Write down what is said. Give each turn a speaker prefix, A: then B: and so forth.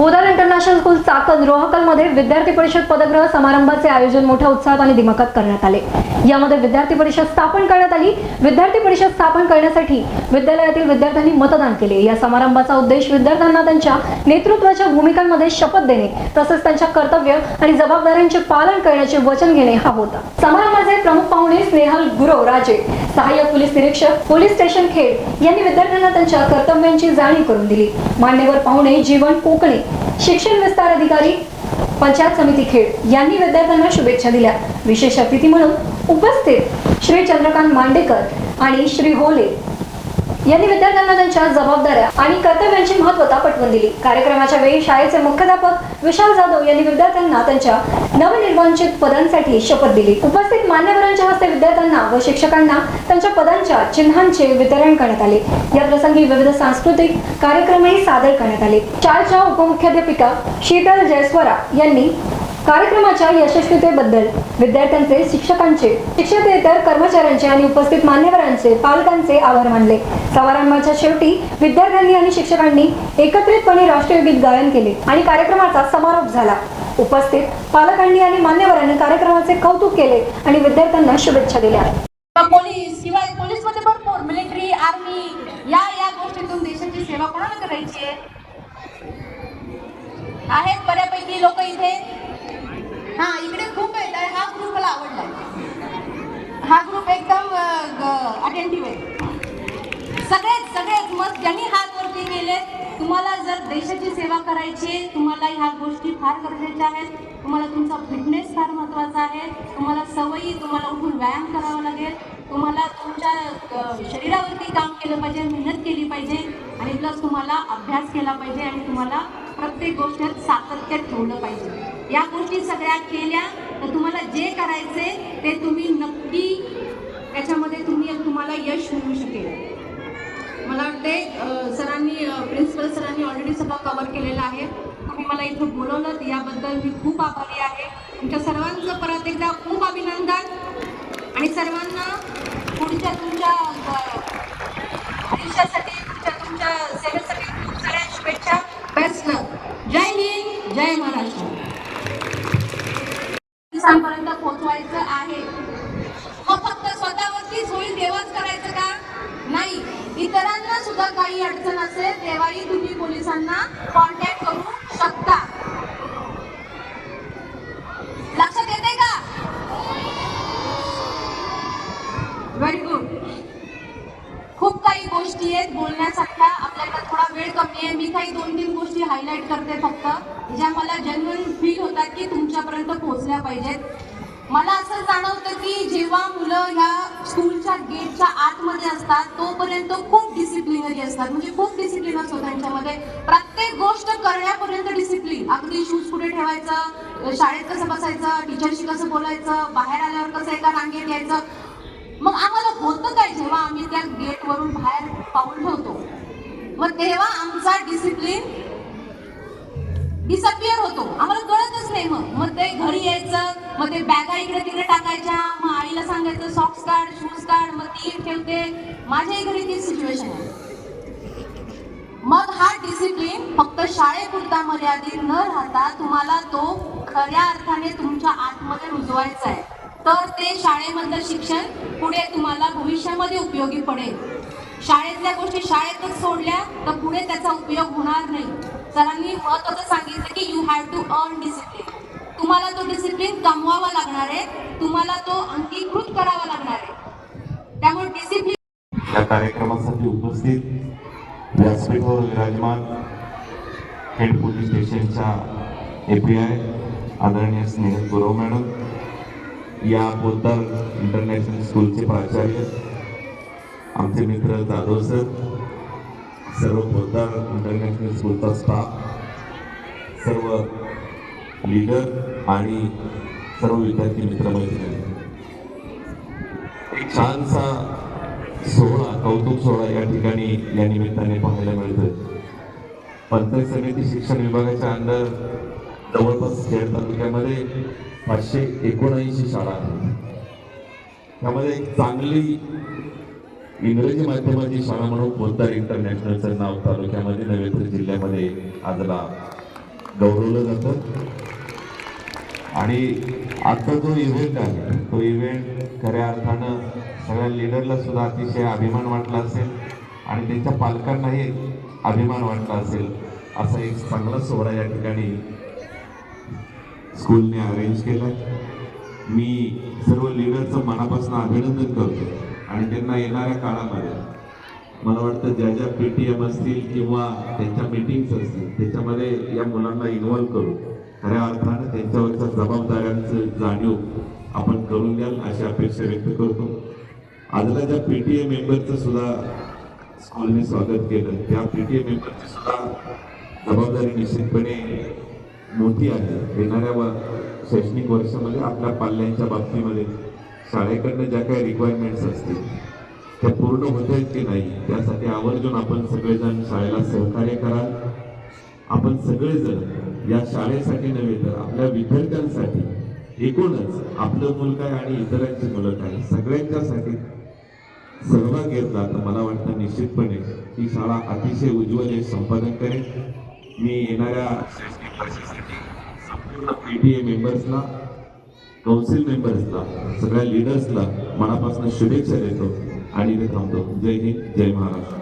A: Podar international school Chakan रोहकलमध्ये विद्यार्थी परिषद पदग्रह समारंभाचे आयोजन मोठ्या उत्साहात आणि दिमाखात करण्यात आले. यामध्ये विद्यार्थी परिषद स्थापन करण्यात आली. विद्यार्थी परिषद स्थापन करण्यासाठी विद्यालयातील विद्यार्थ्यांनी मतदान केले. या समारंभाचा उद्देश विद्यार्थ्यांना त्यांच्या नेतृत्वाच्या भूमिकांमध्ये शपथ देणे तसेच त्यांच्या कर्तव्य आणि जबाबदाऱ्यांचे पालन करण्याचे वचन घेणे हा होता. समारंभाचे प्रमुख पाहुणे स्नेहल गुरव राजे सहाय्यक पोलीस निरीक्षक पोलीस स्टेशन खेड यांनी विद्यार्थ्यांना त्यांच्या कर्तव्यांची जाणीव करून दिली. मान्यवर पाहुणे जीवन कोकणे शिक्षण विस्तार अधिकारी पंचायत समिती खेड यांनी विद्यार्थ्यांना शुभेच्छा दिल्या. विशेष अतिथी म्हणून उपस्थित श्री चंद्रकांत मांडेकर आणि श्री होले यांनी विद्यार्थ्यांना त्यांच्या जबाबदाऱ्या आणि कर्तव्यांची महत्वता पटवून दिली. कार्यक्रमाच्या वेळी शाळेचे मुख्याध्यापक विशाल जाधव यांनी विद्यार्थ्यांना त्यांच्या नवनिर्वांचित पदांसाठी शपथ दिली. उपस्थित मान्यवरांच्या हस्ते विद्यार्थ्यांना व शिक्षकांना त्यांच्या पदांच्या चिन्हांचे वितरण करण्यात आले. या प्रसंगी विविध सांस्कृतिक कार्यक्रमही सादर करण्यात आले. शाळेच्या उपमुख्याध्यापिका शीतल जयस्वरा यांनी कार्यक्रमाच्या यशस्वीतेबद्दल विद्यार्थ्यांचे शिक्षकांचे शिक्षकेतर कर्मचाऱ्यांचे आणि उपस्थित मान्यवरांचे पालकांचे आभार मानले. समारंभाच्या शेवटी विद्यार्थ्यांनी आणि शिक्षकांनी एकत्रितपणे राष्ट्रीय गीत गायन केले आणि कार्यक्रमाचा समारोप झाला. उपस्थित पालकांनी आणि मान्यवरांनी कार्यक्रमाचे कौतुक केले आणि विद्यार्थ्यांना शुभेच्छा दिल्या.
B: पोलीस किंवा पोलीसमध्ये भरपूर मिलिटरी आर्मी या या गोष्टीतून देशाची सेवा कोणाला करायची आहे? आहेत बऱ्यापैकी लोक इथे. हा इकडे खूप आहेत आणि हा ग्रुप मला आवडला हा ग्रुप एकदम अटेंटिव्ह आहे. सगळेच सगळेच मग ज्यांनी हात वरती केले तुम्हाला जर देशाची सेवा करायची आहे, तुम्हाला ह्या गोष्टी फार गरजेच्या आहेत. तुम्हाला तुमचा फिटनेस फार महत्त्वाचा आहे. तुम्हाला सवयी तुम्हाला उठून व्यायाम करावा लागेल. तुम्हाला तुमच्या शरीरावरती काम केलं पाहिजे मेहनत केली पाहिजे. आणि प्लस तुम्हाला अभ्यास केला पाहिजे आणि तुम्हाला प्रत्येक गोष्टीत सातत्य ठेवलं पाहिजे. या गोष्टी सगळ्या केल्या तर तुम्हाला जे करायचे ते तुम्ही नक्की त्याच्यामध्ये तुम्ही तुम्हाला यश मिळू शकेल. मला वाटते सरांनी प्रिन्सिपल सरांनी ऑलरेडी सगळं कवर केलेलं आहे. तुम्ही मला इथं बोलवलं याबद्दल मी खूप आभारी आहे. तुमच्या सर्वांचं परत एकदा खूप अभिनंदन. आणि सर्वांना पुढच्या तुमच्या सुद्धा काही अडचण असेल तेव्हाही तुम्ही पोलिसांना कॉन्टॅक्ट करू शकता. लक्षात येते का? व्हेरी गुड खूप काही गोष्टी आहेत बोलण्यासारख्या. आपल्याकडे थोडा वेळ कमी आहे. मी काही दोन तीन गोष्टी हायलाईट करते फक्त. ज्या मला जेन्युइन फील होतात की तुमच्यापर्यंत पोहोचल्या पाहिजेत. मला असं जाणवतं की जेव्हा मुलं ह्या स्कूलच्या गेटच्या आतमध्ये असतात तोपर्यंत खूप डिसिप्लिनरी असतात. म्हणजे खूप डिसिप्लिन असतो त्यांच्यामध्ये. प्रत्येक गोष्ट करण्यापर्यंत डिसिप्लिन अगदी शूज कुठे ठेवायचं शाळेत कसं बसायचं टीचरशी कसं बोलायचं बाहेर आल्यावर कसं एका रांगेत यायचं? मग आम्हाला होतं काय जेव्हा आम्ही त्या गेटवरून बाहेर पाऊल ठेवतो? मग तेव्हा आमचा डिसिप्लिन डिसअपिअर होतो. आम्हाला कळतच नाही मग. मग ते घरी यायचं मग ते बॅगा इकडे तिकडे टाकायच्या मग आईला सांगायचं सॉक्स काढ शूज काढ. मग ती ठेवते. माझ्याही घरी ती सिच्युएशन आहे. मग हा डिसिप्लिन फक्त शाळेपुरता मर्यादित न राहता तुम्हाला तो खऱ्या अर्थाने तुमच्या आतमध्ये रुजवायचा आहे. तर ते शाळेमधलं शिक्षण पुढे तुम्हाला भविष्यामध्ये उपयोगी पडेल. शाळेतल्या गोष्टी शाळेतच सोडल्या तर पुढे त्याचा उपयोग होणार नाही. सरांनी असं सांगितलं की you have to earn discipline तुम्हाला तो डिसिप्लिन कमवावा लागणार आहे. तुम्हाला तो अंगीकृत करावा लागणार आहे. त्यामुळे डिसिप्लिन
C: या कार्यक्रमासाठी उपस्थित व्यासपीठावर विराजमान हेड पोलीस स्टेशनच्या ए पी आय आदरणीय स्नेहल गुरव मॅडम या पोद्दार इंटरनॅशनल स्कूलचे प्राचार्य आमचे मित्र जाधव सर सर्व पोद्दार इंटरनॅशनल स्कूलचा स्टाफ सर्व लीडर आणि सर्व विद्यार्थी मित्रमैत्री छानसा सोहळा कौतुक सोहळा या ठिकाणी या निमित्ताने पाहायला मिळतोय. पंचायत समिती शिक्षण विभागाच्या अंडर जवळपास खेड तालुक्यामध्ये पाचशे एकोणऐंशी शाळा आहेत. त्यामध्ये एक चांगली इंग्रजी माध्यमाची शाळा म्हणून पोद्दार इंटरनॅशनलचं नाव तालुक्यामध्ये नव्हे तर जिल्ह्यामध्ये आजला गौरवलं जातं. आणि आजचा जो इव्हेंट आहे तो इव्हेंट खऱ्या अर्थानं सगळ्या लिडरला सुद्धा अतिशय अभिमान वाटला असेल आणि त्यांच्या पालकांनाही अभिमान वाटला असेल असा एक चांगला सोहळा या ठिकाणी स्कूलने अरेंज केला मी सर्व लिडरचं मनापासून अभिनंदन करतो. आणि त्यांना येणाऱ्या काळामध्ये मला वाटतं ज्या ज्या पी टी एम असतील किंवा त्यांच्या मीटिंग्स असतील त्याच्यामध्ये या मुलांना इन्व्हॉल्व करू खऱ्या अर्थानं त्यांच्यावरच्या जबाबदाऱ्यांचं जाणीव आपण करून द्याल अशी अपेक्षा व्यक्त करतो. आजला ज्या पी टी ए मेंबरचं सुद्धा स्कूलने स्वागत केलं त्या पी टी ए मेंबरची सुद्धा जबाबदारी निश्चितपणे मोठी आहे. येणाऱ्या शैक्षणिक वर्षामध्ये आपल्या पाल्यांच्या बाबतीमध्ये शाळेकडनं ज्या काही रिक्वायरमेंट्स असतील त्या पूर्ण होत आहेत की नाही त्यासाठी आवर्जून आपण सगळेजण शाळेला सहकार्य करा आपण सगळेजण या शाळेसाठी नव्हे तर आपल्या विद्यार्थ्यांसाठी एकूणच आपलं मुल काय आणि इतरांची मुलं काय सगळ्यांच्यासाठी सहभाग घेतला तर मला वाटतं निश्चितपणे ही शाळा अतिशय उज्ज्वल एक संपादन करेल. मी येणाऱ्या शैक्षणिक वर्षासाठी संपूर्ण पी टी ए मेंबर्सला कौन्सिल मेंबर्सला सगळ्या लिडर्सला मनापासून शुभेच्छा देतो. आणि इथे थांबतो. जय हिंद जय महाराष्ट्र.